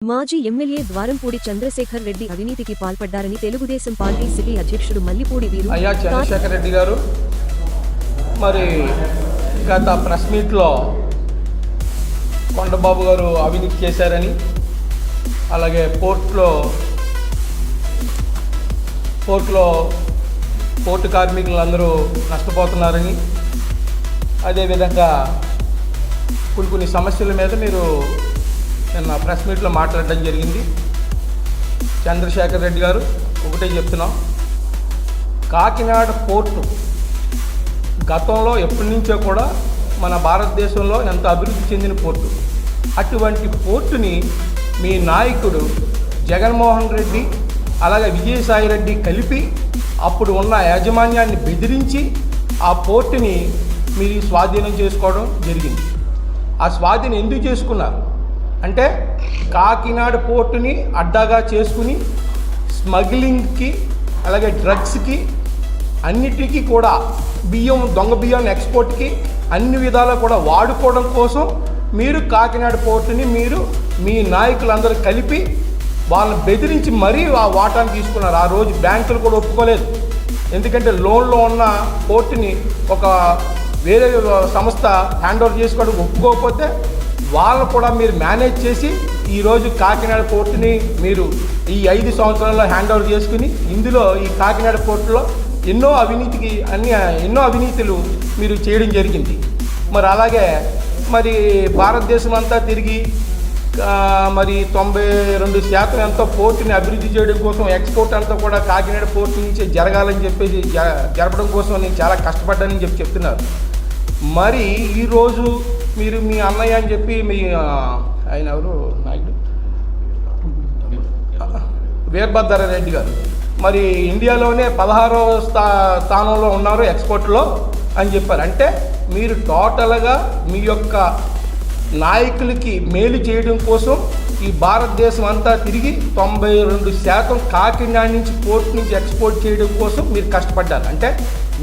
మాజీ ఎమ్మెల్యే ద్వారంపూడి చంద్రశేఖర్ రెడ్డి అవినీతికి పాల్పడ్డారని తెలుగుదేశం పార్టీ సిటీ అధ్యక్షుడు మల్లిపూడి వీరు అయ్యా చంద్రశేఖర్ రెడ్డి గారు. మరి గత ప్రెస్ మీట్లో కొండబాబు గారు అవినీతి చేశారని అలాగే పోర్ట్లో పోర్ట్లో పోర్టు కార్మికులందరూ నష్టపోతున్నారని అదేవిధంగా కొన్ని కొన్ని సమస్యల మీద మీరు నిన్న ప్రెస్ మీట్లో మాట్లాడడం జరిగింది. చంద్రశేఖర్ రెడ్డి గారు ఒకటే చెప్తున్నాం. కాకినాడ పోర్టు గతంలో ఎప్పటి నుంచో కూడా మన భారతదేశంలో ఎంత అభివృద్ధి చెందిన పోర్టు అటువంటి పోర్టుని మీ నాయకుడు జగన్మోహన్ రెడ్డి అలాగే విజయసాయి రెడ్డి కలిపి అప్పుడు ఉన్న యాజమాన్యాన్ని బెదిరించి ఆ పోర్టుని మీరు స్వాధీనం చేసుకోవడం జరిగింది. ఆ స్వాధీనం ఎందుకు చేసుకున్నారు? అంటే కాకినాడ పోర్టుని అడ్డాగా చేసుకుని స్మగ్లింగ్కి అలాగే డ్రగ్స్కి అన్నిటికీ కూడా బియ్యం దొంగ బియ్యాన్ని ఎక్స్పోర్ట్కి అన్ని విధాలా కూడా వాడుకోవడం కోసం మీరు కాకినాడ పోర్టుని మీరు మీ నాయకులందరూ కలిపి వాళ్ళని బెదిరించి మరీ ఆ వాటాను తీసుకున్నారు. ఆ రోజు బ్యాంకులు కూడా ఒప్పుకోలేదు. ఎందుకంటే లోన్లో ఉన్న పోర్టుని ఒక వేరే సంస్థ హ్యాండ్ ఓవర్ చేసుకోవడానికి ఒప్పుకోకపోతే వాళ్ళని కూడా మీరు మేనేజ్ చేసి ఈరోజు కాకినాడ పోర్టుని మీరు ఈ ఐదు సంవత్సరాల్లో హ్యాండ్ ఓవర్ చేసుకుని ఇందులో ఈ కాకినాడ పోర్టులో ఎన్నో అవినీతికి అన్ని ఎన్నో అవినీతులు మీరు చేయడం జరిగింది. మరి అలాగే మరి భారతదేశం అంతా తిరిగి మరి తొంభై రెండు శాతం ఎంతో పోర్టుని అభివృద్ధి చేయడం కోసం ఎక్స్పోర్ట్ అంతా కూడా కాకినాడ పోర్టు నుంచి జరగాలని చెప్పేసి జ- జరపడం కోసం నేను చాలా కష్టపడ్డానని చెప్పి చెప్తున్నారు. మరి ఈరోజు మీరు మీ అన్నయ్య అని చెప్పి మీ ఆయన ఎవరు? నాయుడు? వీరభద్ర రెడ్డి గారు. మరి ఇండియాలోనే పదహారవ స్థా స్థానంలో ఉన్నారు ఎక్స్పోర్ట్లో అని చెప్పారు. అంటే మీరు టోటల్గా మీ యొక్క నాయకులకి మేలు చేయడం కోసం ఈ భారతదేశం అంతా తిరిగి తొంభై రెండు శాతం కాకినాడ నుంచి పోర్ట్ నుంచి ఎక్స్పోర్ట్ చేయడం కోసం మీరు కష్టపడ్డారు. అంటే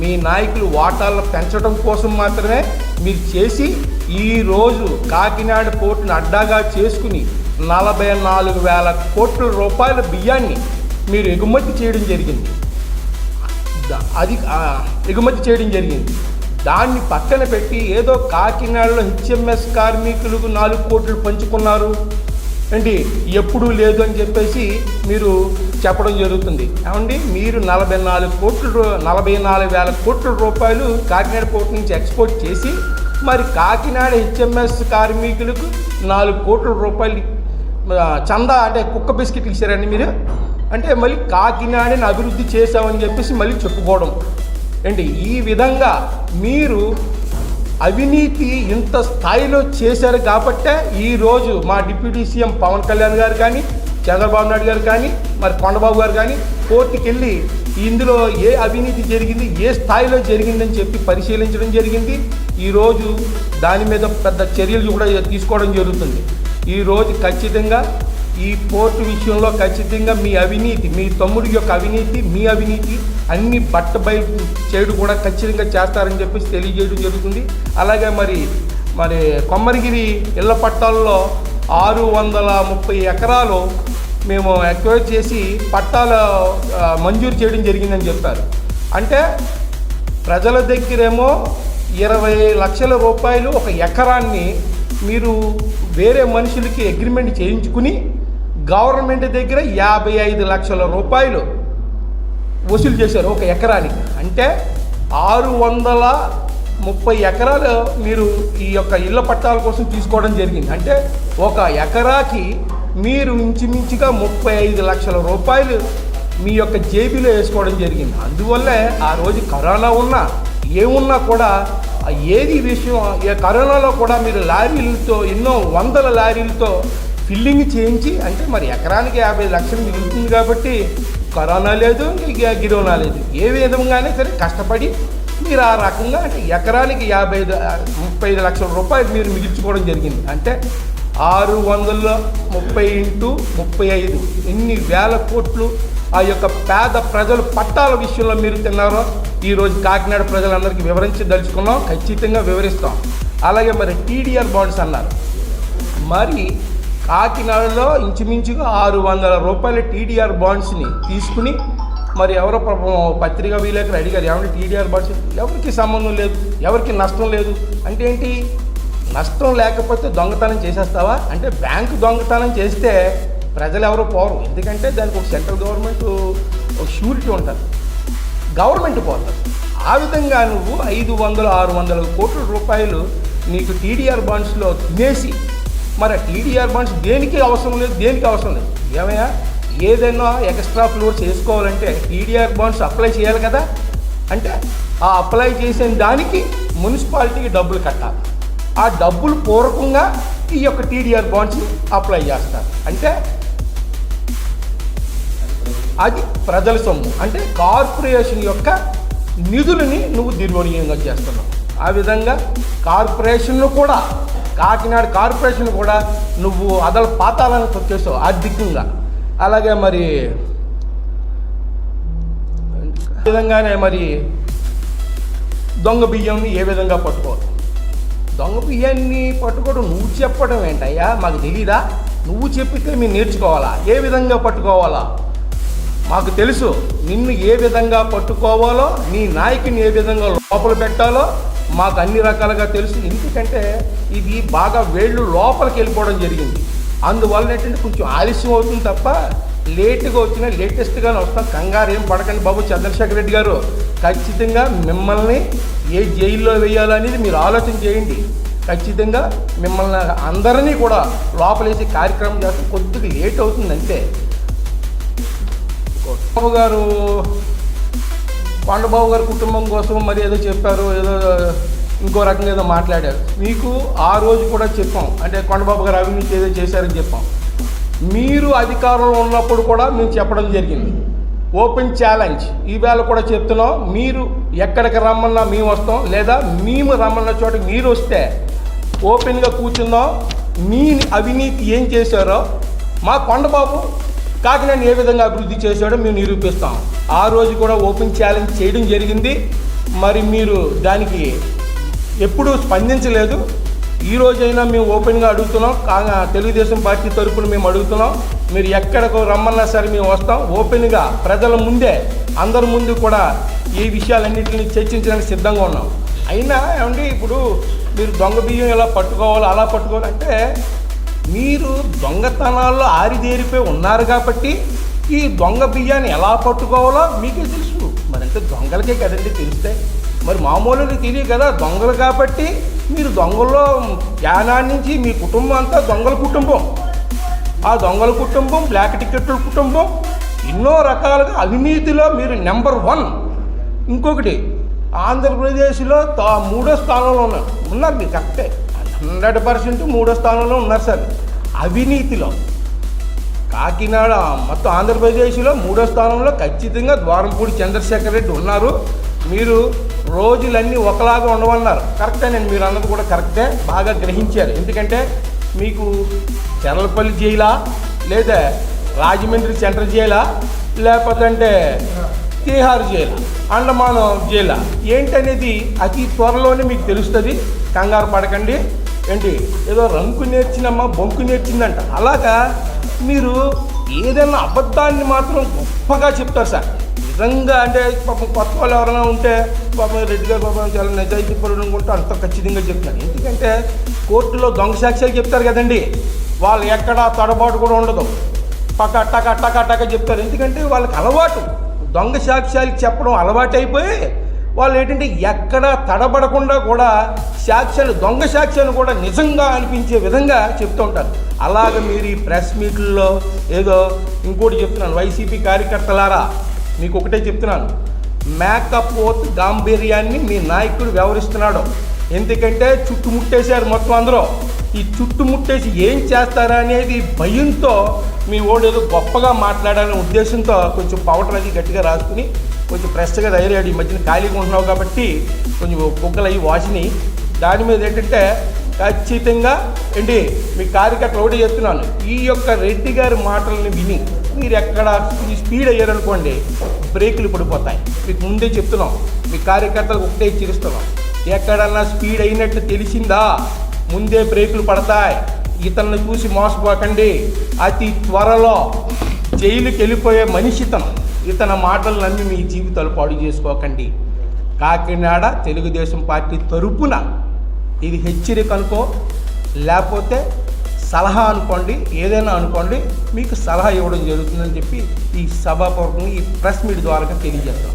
మీ నాయకులు వాటాలను పెంచడం కోసం మాత్రమే మీరు చేసి ఈరోజు కాకినాడ పోర్టును అడ్డాగా చేసుకుని నలభై నాలుగు వేల కోట్ల రూపాయల బియ్యాన్ని మీరు ఎగుమతి చేయడం జరిగింది. అది ఎగుమతి చేయడం జరిగింది. దాన్ని పక్కన పెట్టి ఏదో కాకినాడలో హెచ్ఎంఎస్ కార్మికులకు నాలుగు కోట్లు పంచుకున్నారు. ఏంటి ఎప్పుడూ లేదు అని చెప్పేసి మీరు చెప్పడం జరుగుతుంది. ఏమండి? మీరు నలభై నాలుగు కోట్ల నలభై నాలుగు వేల కోట్ల రూపాయలు కాకినాడ పోర్ట్ నుంచి ఎక్స్పోర్ట్ చేసి మరి కాకినాడ హెచ్ఎంఎస్ కార్మికులకు నాలుగు కోట్ల రూపాయలు చందా అంటే కుక్క బిస్కెట్లు ఇచ్చారండి మీరు? అంటే మళ్ళీ కాకినాడని అభివృద్ధి చేశామని చెప్పేసి మళ్ళీ చెప్పుకోవడం. ఏంటి? ఈ విధంగా మీరు అవినీతి ఇంత స్థాయిలో చేశారు కాబట్టే ఈరోజు మా డిప్యూటీ సీఎం పవన్ కళ్యాణ్ గారు కానీ చంద్రబాబు నాయుడు గారు కానీ మరి కొండబాబు గారు కానీ కోర్టుకి వెళ్ళి ఇందులో ఏ అవినీతి జరిగింది ఏ స్థాయిలో జరిగిందని చెప్పి పరిశీలించడం జరిగింది. ఈరోజు దాని మీద పెద్ద చర్యలు కూడా తీసుకోవడం జరుగుతుంది. ఈరోజు ఖచ్చితంగా ఈ పోర్టు విషయంలో ఖచ్చితంగా మీ అవినీతి మీ తమ్ముడి యొక్క అవినీతి మీ అవినీతి అన్ని బట్ట బయట చేయడం కూడా ఖచ్చితంగా చేస్తారని చెప్పేసి తెలియజేయడం జరుగుతుంది. అలాగే మరి మరి కొమ్మరిగిరి ఇళ్ళ పట్టాల్లో ఆరు వందల ముప్పై ఎకరాలు మేము ఎక్వైర్ చేసి పట్టాలు మంజూరు చేయడం జరిగిందని చెప్పారు. అంటే ప్రజల దగ్గరేమో ఇరవై లక్షల రూపాయలు ఒక ఎకరాన్ని మీరు వేరే మనుషులకి అగ్రిమెంట్ చేయించుకుని గవర్నమెంట్ దగ్గర యాభై ఐదు లక్షల రూపాయలు వసూలు చేశారు ఒక ఎకరానికి. అంటే ఆరు వందల ముప్పై ఎకరాలు మీరు ఈ యొక్క ఇళ్ళ పట్టాల కోసం తీసుకోవడం జరిగింది. అంటే ఒక ఎకరాకి మీరు ఇంచుమించుగా ముప్పై ఐదు లక్షల రూపాయలు మీ యొక్క జేబీలో వేసుకోవడం జరిగింది. అందువల్లే ఆ రోజు కరోనా ఉన్నా ఏమున్నా కూడా ఏది విషయం కరోనాలో కూడా మీరు లారీలతో ఎన్నో వందల లారీలతో ఫిల్లింగ్ చేయించి అంటే మరి ఎకరానికి యాభై లక్షలు మిగులుతుంది కాబట్టి కరోనా లేదు ఇక గిరోనా లేదు. ఏ విధంగానే సరే కష్టపడి మీరు ఆ రకంగా అంటే ఎకరానికి యాభై ఐదు ముప్పై ఐదు లక్షల రూపాయలు మీరు మిగిల్చుకోవడం జరిగింది. అంటే ఆరు వందల ముప్పై ఇంటూ ముప్పై ఐదు. ఎన్ని వేల కోట్లు ఆ యొక్క పేద ప్రజలు పట్టాల విషయంలో మీరు తిన్నారో ఈరోజు కాకినాడ ప్రజలందరికీ వివరించి దలుచుకున్నాం ఖచ్చితంగా వివరిస్తాం. అలాగే మరి టీడీఆర్ బాండ్స్ అన్నారు. మరి కాకినాడలో ఇంచుమించుగా ఆరు వందల రూపాయల టీడీఆర్ బాండ్స్ని తీసుకుని మరి ఎవరో పత్రిక పత్రికా విలేకరు అడిగారు ఏమంటే టీడీఆర్ బాండ్స్ ఎవరికి సంబంధం లేదు ఎవరికి నష్టం లేదు. అంటే ఏంటి? నష్టం లేకపోతే దొంగతనం చేసేస్తావా? అంటే బ్యాంకు దొంగతనం చేస్తే ప్రజలు ఎవరు పోరు. ఎందుకంటే దానికి ఒక సెంట్రల్ గవర్నమెంట్ ఒక షూరిటీ ఉంటుంది. గవర్నమెంట్ పోతుంది. ఆ విధంగా నువ్వు ఐదు వందలు ఆరు వందల కోట్ల రూపాయలు నీకు టీడీఆర్ బాండ్స్లో తినేసి మరి టీడీఆర్ బాండ్స్ దేనికి అవసరం లేదు దేనికి అవసరం లేదు. ఏమయ్యా? ఏదైనా ఎక్స్ట్రా ఫ్లోర్ చేసుకోవాలంటే టీడీఆర్ బాండ్స్ అప్లై చేయాలి కదా. అంటే ఆ అప్లై చేసిన దానికి మున్సిపాలిటీకి డబ్బులు కట్టాలి. ఆ డబ్బులు పూర్వకంగా ఈ యొక్క టీడీఆర్ బాండ్స్ అప్లై చేస్తారు. అంటే అది ప్రజల సొమ్ము. అంటే కార్పొరేషన్ యొక్క నిధులని నువ్వు దుర్వినియోగం చేస్తున్నావు. ఆ విధంగా కార్పొరేషన్ను కూడా కాకినాడ కార్పొరేషన్ కూడా నువ్వు అదల పాతాలను తొక్కేసావు ఆర్థికంగా. అలాగే మరి విధంగానే మరి దొంగ బియ్యంని ఏ విధంగా పట్టుకోవాలి? దొంగ బియ్యాన్ని పట్టుకోవడం నువ్వు చెప్పడం ఏంటయ్యా? మాకు తెలీదా? నువ్వు చెప్పితే మేము నేర్చుకోవాలా? ఏ విధంగా పట్టుకోవాలా? మాకు తెలుసు నిన్ను ఏ విధంగా పట్టుకోవాలో నీ నాయకుని ఏ విధంగా లోపల పెట్టాలో మాకు అన్ని రకాలుగా తెలుసు. ఎందుకంటే ఇది బాగా వేళ్ళు లోపలికి వెళ్ళిపోవడం జరిగింది. అందువల్ల ఏంటంటే కొంచెం ఆలస్యం అవుతుంది తప్ప లేట్గా వచ్చిన లేటెస్ట్గానే వస్తాం. కంగారు ఏం పడకండి బాబు చంద్రశేఖర్ రెడ్డి గారు. ఖచ్చితంగా మిమ్మల్ని ఏ జైల్లో వేయాలనేది మీరు ఆలోచన చేయండి. ఖచ్చితంగా మిమ్మల్ని అందరినీ కూడా లోపలేసి కార్యక్రమం చేస్తే కొద్దిగా లేట్ అవుతుంది అంతే గారు కొండబాబు గారి కుటుంబం కోసం మరి ఏదో చెప్పారు ఏదో ఇంకో రకంగా ఏదో మాట్లాడారు. మీకు ఆ రోజు కూడా చెప్పాం. అంటే కొండబాబు గారు అవినీతి ఏదో చేశారని చెప్పాం. మీరు అధికారంలో ఉన్నప్పుడు కూడా మేము చెప్పడం జరిగింది. Open challenge. ఈవేళ కూడా చెప్తున్నాం మీరు ఎక్కడికి రమ్మన్నా మేము వస్తాం లేదా మేము రమ్మన్న చోట మీరు వస్తే ఓపెన్గా కూర్చుందాం. మీ అవినీతి ఏం చేశారో మా కొండబాబు కాకినాడని ఏ విధంగా అభివృద్ధి చేశాడో మేము నిరూపిస్తాం. ఆ రోజు కూడా ఓపెన్ ఛాలెంజ్ చేయడం జరిగింది. మరి మీరు దానికి ఎప్పుడూ స్పందించలేదు. ఈ రోజైనా మేము ఓపెన్గా అడుగుతున్నాం. కాగా తెలుగుదేశం పార్టీ తరపున మేము అడుగుతున్నాం. మీరు ఎక్కడికో రమ్మన్నా సరే మేము వస్తాం. ఓపెన్గా ప్రజల ముందే అందరి ముందు కూడా ఈ విషయాలన్నింటినీ చర్చించడానికి సిద్ధంగా ఉన్నాం. అయినా ఏమండి ఇప్పుడు మీరు దొంగ బియ్యం ఎలా పట్టుకోవాలో అలా పట్టుకోవాలంటే మీరు దొంగతనాల్లో ఆరిదేరిపోయి ఉన్నారు కాబట్టి ఈ దొంగ బియ్యాన్ని ఎలా పట్టుకోవాలో మీకే తెలుసు. మరింత దొంగలకే కదండి తెలిస్తే. మరి మామూలుగా తెలియదు కదా దొంగలు కాబట్టి మీరు దొంగల్లో యానాడి నుంచి మీ కుటుంబం అంతా దొంగల కుటుంబం. ఆ దొంగల కుటుంబం బ్లాక్ టికెట్ల కుటుంబం ఎన్నో రకాలుగా అవినీతిలో మీరు నెంబర్ వన్. ఇంకొకటి ఆంధ్రప్రదేశ్లో తా మూడో స్థానంలో ఉన్నారు. ఉన్నారు మీరు కరెక్టే. హండ్రెడ్ పర్సెంట్ మూడో స్థానంలో ఉన్నారు సార్. అవినీతిలో. కాకినాడ మొత్తం ఆంధ్రప్రదేశ్లో మూడో స్థానంలో ఖచ్చితంగా ద్వారంపూడి చంద్రశేఖర్ రెడ్డి ఉన్నారు. మీరు రోజులన్నీ ఒకలాగా ఉండవన్నారు నేను మీరు అన్నది కూడా కరెక్టే బాగా గ్రహించారు. ఎందుకంటే మీకు చెరలపల్లి జైలా లేదా రాజమండ్రి సెంట్రల్ జైలా లేకపోతే తీహార్ జైలు అండమానం జైలా ఏంటనేది అతి త్వరలోనే మీకు తెలుస్తుంది. కంగారు పడకండి. ఏంటి? ఏదో రంకు నేర్చినమ్మా బొంకు నేర్చిందంట. అలాగా మీరు ఏదైనా అబద్ధాన్ని మాత్రం గొప్పగా చెప్తారు సార్. నిజంగా అంటే పాపం కొత్త వాళ్ళు ఎవరైనా ఉంటే పాపం రెడ్డి గారు పాపం చాలా నిజాయితీ పరుడు అనుకుంటే అంత ఖచ్చితంగా చెప్తున్నారు ఎందుకంటే కోర్టులో దొంగ సాక్ష్యాలు చెప్తారు కదండి. వాళ్ళు ఎక్కడ తడబాటు కూడా ఉండదు. పక్క టక టక టక చెప్తారు. ఎందుకంటే వాళ్ళకి అలవాటు. దొంగ సాక్ష్యాలు చెప్పడం అలవాటు అయిపోయి వాళ్ళు ఏంటంటే ఎక్కడ తడబడకుండా కూడా సాక్ష్యాలు దొంగ సాక్ష్యాలు కూడా నిజంగా అనిపించే విధంగా చెప్తూ ఉంటారు. అలాగ మీరు ఈ ప్రెస్ మీట్లలో ఏదో ఇంకోటి చెప్తున్నాను వైసీపీ కార్యకర్తలారా మీకు ఒకటే చెప్తున్నాను. మేకప్ ఓత్ గాంభీర్యాన్ని మీ నాయకుడు వ్యవహరిస్తున్నాడు. ఎందుకంటే చుట్టుముట్టేశారు మొత్తం అందరూ. ఈ చుట్టుముట్టేసి ఏం చేస్తారా అనేది భయంతో మీ ఓడు ఏదో గొప్పగా మాట్లాడాలనే ఉద్దేశంతో కొంచెం పౌడర్ అది గట్టిగా రాసుకుని కొంచెం ఫ్రెష్గా తయారయ్యాడు. ఈ మధ్యన ఖాళీగా ఉంటున్నావు కాబట్టి కొంచెం బుగ్గలు అయ్యి వాసిని. దాని మీద ఏంటంటే ఖచ్చితంగా ఏంటి మీ కార్యకర్తలు ఒకటి చెప్తున్నాను. ఈ యొక్క రెడ్డి గారి మాటలను విని మీరు ఎక్కడ స్పీడ్ అయ్యారనుకోండి బ్రేకులు పడిపోతాయి. మీకు ముందే చెప్తున్నాం. మీ కార్యకర్తలకు ఒకటే హెచ్చరిస్తున్నాం. ఎక్కడన్నా స్పీడ్ అయినట్టు తెలిసిందా? ముందే బ్రేకులు పడతాయి. ఇతన్ని చూసి మోసపోకండి. అతి త్వరలో జైలుకి వెళ్ళిపోయే మనిషి తను ఇతని మాటలు నమ్మి మీ జీవితాలు పాడు చేసుకోకండి. కాకినాడ తెలుగుదేశం పార్టీ తరపున ఇది హెచ్చరిక అనుకో లేకపోతే సలహా అనుకోండి ఏదైనా అనుకోండి మీకు సలహా ఇవ్వడం జరుగుతుందని చెప్పి ఈ సభాపూర్వకంగా ఈ ప్రెస్ మీట్ ద్వారా తెలియజేస్తాం